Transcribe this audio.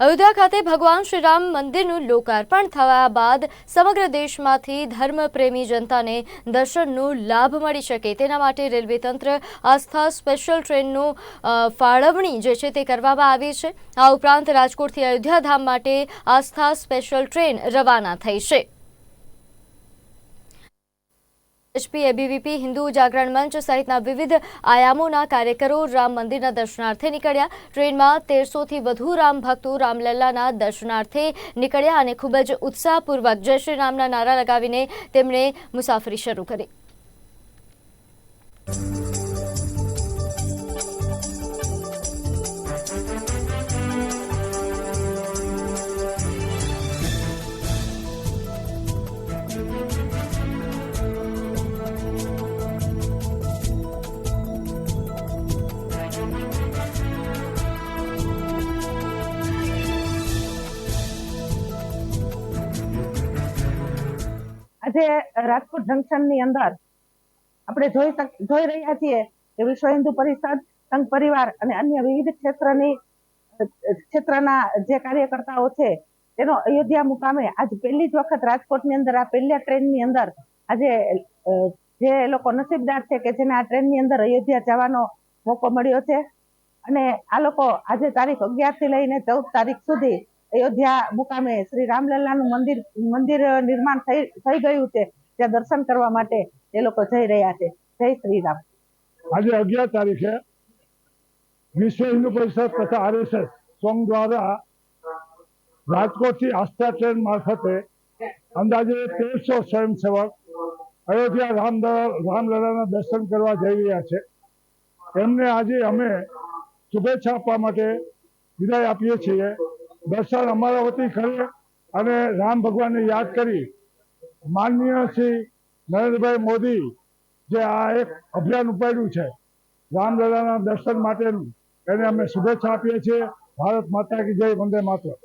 અયોધ્યા ખાતે ભગવાન શ્રીરામ મંદિરનું લોકાર્પણ થયા બાદ સમગ્ર દેશમાંથી ધર્મપ્રેમી જનતાને દર્શનનો લાભ મળી શકે. તેના માટે રેલવે તંત્ર આસ્થા સ્પેશિયલ ટ્રેનનું ફાળવણી જે છે તે કરવામાં આવી છે. આ ઉપરાંત રાજકોટથી અયોધ્યા ધામ માટે આસ્થા સ્પેશિયલ ટ્રેન રવાના થઈ છે. એચપી એબીવીપી હિન્દુ જાગરણ મંચ સહિતના વિવિધ આયામોના કાર્યકરો રામ મંદિરના દર્શનાર્થે નીકળ્યા. ટ્રેનમાં તેરસોથી વધુ રામ ભક્તો રામલલ્લાના દર્શનાર્થે નીકળ્યા અને ખૂબ જ ઉત્સાહપૂર્વક જય શ્રી રામના નારા લગાવીને તેમણે મુસાફરી શરૂ કરી. આજે રાજકોટ જંકશનની અંદર આપણે જોઈ જોઈ રહ્યા છીએ કે વિશ્વ હિન્દુ પરિષદ, સંઘ પરિવાર અને અન્ય વિવિધ ક્ષેત્રની, ક્ષેત્રના જે કાર્યકર્તાઓ છે, તેનો અયોધ્યા મુકામે આજ પહેલી જ વખત રાજકોટની અંદર, આ પહેલા ટ્રેનની અંદર આજે જે લોકો નસીબદાર છે કે જેને આ ટ્રેનની અંદર અયોધ્યા જવાનો મોકો મળ્યો છે. અને આ લોકો આજે તારીખ અગિયારથી લઈને ચૌદ તારીખ સુધી અયોધ્યા મુકામે શ્રી રામલલ્લાનું મંદિર મંદિર નિર્માણ થઈ થઈ ગયું છે. ત્યાં દર્શન કરવા માટે એ લોકો જઈ રહ્યા છે. જય શ્રી રામ આજે અગિયાર તારીખે વિશ્વ હિન્દુ પરિષદ તથા આરએસએસ સંઘ દ્વારા રાજકોટથી આસ્થા ટ્રેન મારફતે અંદાજે તેરસો સ્વયંસેવક અયોધ્યા રામ રામલલાના દર્શન કરવા જઈ રહ્યા છે. એમને આજે અમે શુભેચ્છા આપવા માટે વિદાય આપીએ છીએ. દર્શન અમારા વતી કરે અને રામ ભગવાનને યાદ કરી માનનીય શ્રી નરેન્દ્રભાઈ મોદી જે આ એક અભિયાન ઉપાડ્યું છે, રામલલાના દર્શન માટેનું. એને અમે શુભેચ્છા આપીએ છીએ. ભારત માતા કી જય, વંદે માતરમ.